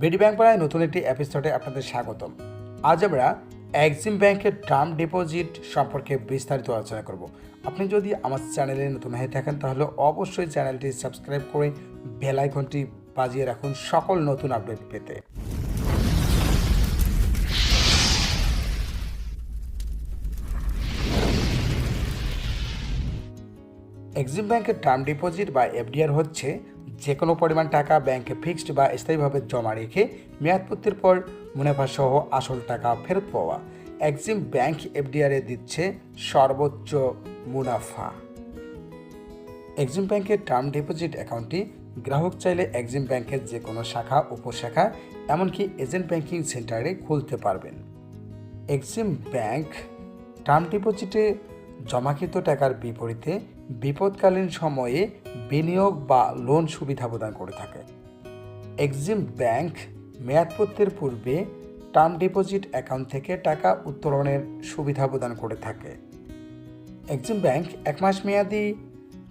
BD bank পাড়ায় নতুন একটি এপিসোডে আপনাদের স্বাগতম। আজ আমরা এক্সিম ব্যাংকের টার্ম ডিপোজিট সম্পর্কে বিস্তারিত আলোচনা করব। আপনি যদি আমার চ্যানেলে নতুন হয়ে থাকেন, তাহলে অবশ্যই চ্যানেলটি সাবস্ক্রাইব করে বেল আইকনটি বাজিয়ে রাখুন সকল নতুন আপডেট পেতে। এক্সিম ব্যাংকের টার্ম ডিপোজিট বা এফডিআর হচ্ছে যে কোনো পরিমাণ টাকা ব্যাংকে ফিক্সড বা স্থায়ীভাবে জমা রেখে মেয়াদপূর্তির পর মুনাফাসহ আসল টাকা ফেরত পাওয়া। এক্সিম ব্যাংক এফডিআরে দিচ্ছে সর্বোচ্চ মুনাফা। এক্সিম ব্যাংকের টার্ম ডিপোজিট অ্যাকাউন্টটি গ্রাহক চাইলে এক্সিম ব্যাংকের যে কোনো শাখা, উপশাখা, এমনকি এজেন্ট ব্যাংকিং সেন্টারে খুলতে পারবেন। এক্সিম ব্যাংক টার্ম ডিপোজিটে জমাকৃত টাকার বিপরীতে বিপদকালীন সময়ে বিনিয়োগ বা লোন সুবিধা প্রদান করে থাকে। এক্সিম ব্যাংক মেয়াদপত্রের পূর্বে টার্ম ডিপোজিট অ্যাকাউন্ট থেকে টাকা উত্তোলনের সুবিধা প্রদান করে থাকে। এক্সিম ব্যাংক এক মাস মেয়াদি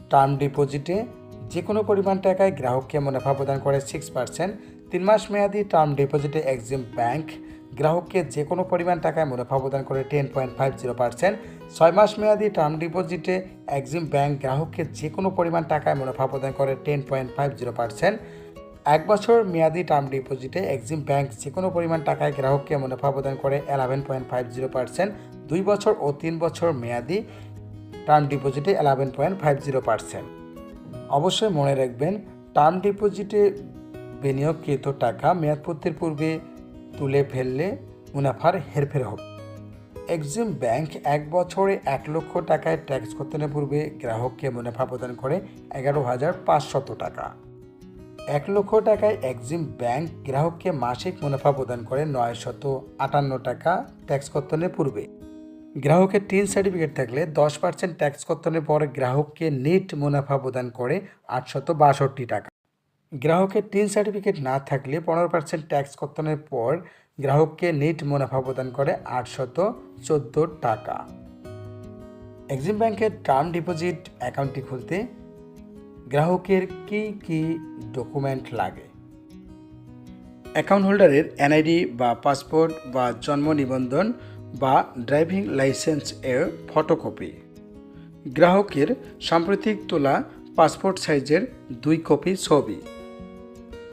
টার্ম ডিপোজিটে যে কোনো পরিমাণ টাকায় গ্রাহককে মুনাফা প্রদান করে সিক্স পার্সেন্ট তিন মাস মেয়াদি টার্ম ডিপোজিটে এক্সিম ব্যাংক গ্রাহককে যে কোনো পরিমাণ টাকায় মুনাফা প্রদান করে ten point five zero percent ছয় মাস মেয়াদি টার্ম ডিপোজিটে এক্সিম ব্যাংক গ্রাহককে যে কোনো পরিমাণ টাকায় মুনাফা প্রদান করে ten point five zero percent এক বছর মেয়াদি টার্ম ডিপোজিটে এক্সিম ব্যাংক যে কোনো পরিমাণ টাকায় গ্রাহককে মুনাফা প্রদান করে eleven point five zero percent দুই বছর ও তিন বছর মেয়াদি টার্ম ডিপোজিটে eleven point five zero percent অবশ্যই মনে রাখবেন, টার্ম ডিপোজিটে বিনিয়োগকৃত টাকা মেয়াদপূর্তির পূর্বে তুলে ফেললে মুনাফার হেরফের হবে। এক্সিম ব্যাংক এক বছরে এক লক্ষ টাকায় ট্যাক্স কর্তনের পূর্বে গ্রাহককে মুনাফা প্রদান করে এগারো হাজার পাঁচশত টাকা। এক লক্ষ টাকায় এক্সিম ব্যাংক গ্রাহককে মাসিক মুনাফা প্রদান করে নয় শত আটান্ন টাকা ট্যাক্স কর্তনের পূর্বে। গ্রাহকের টিন সার্টিফিকেট থাকলে দশ পার্সেন্ট ট্যাক্স কর্তনের পর গ্রাহককে নেট মুনাফা প্রদান করে আটশত বাষট্টি টাকা। গ্রাহকের টিন সার্টিফিকেট না থাকলে পনেরো পার্সেন্ট ট্যাক্স কর্তনের পর গ্রাহককে নেট মুনাফা প্রদান করে আটশত চোদ্দ টাকা। এক্সিম ব্যাংকের টার্ম ডিপোজিট অ্যাকাউন্টটি খুলতে গ্রাহকের কী কী ডকুমেন্ট লাগে? অ্যাকাউন্ট হোল্ডারের এনআইডি বা পাসপোর্ট বা জন্ম নিবন্ধন বা ড্রাইভিং লাইসেন্স এর ফটোকপি গ্রাহকের সাম্প্রতিক তোলা পাসপোর্ট সাইজের দুই কপি ছবি।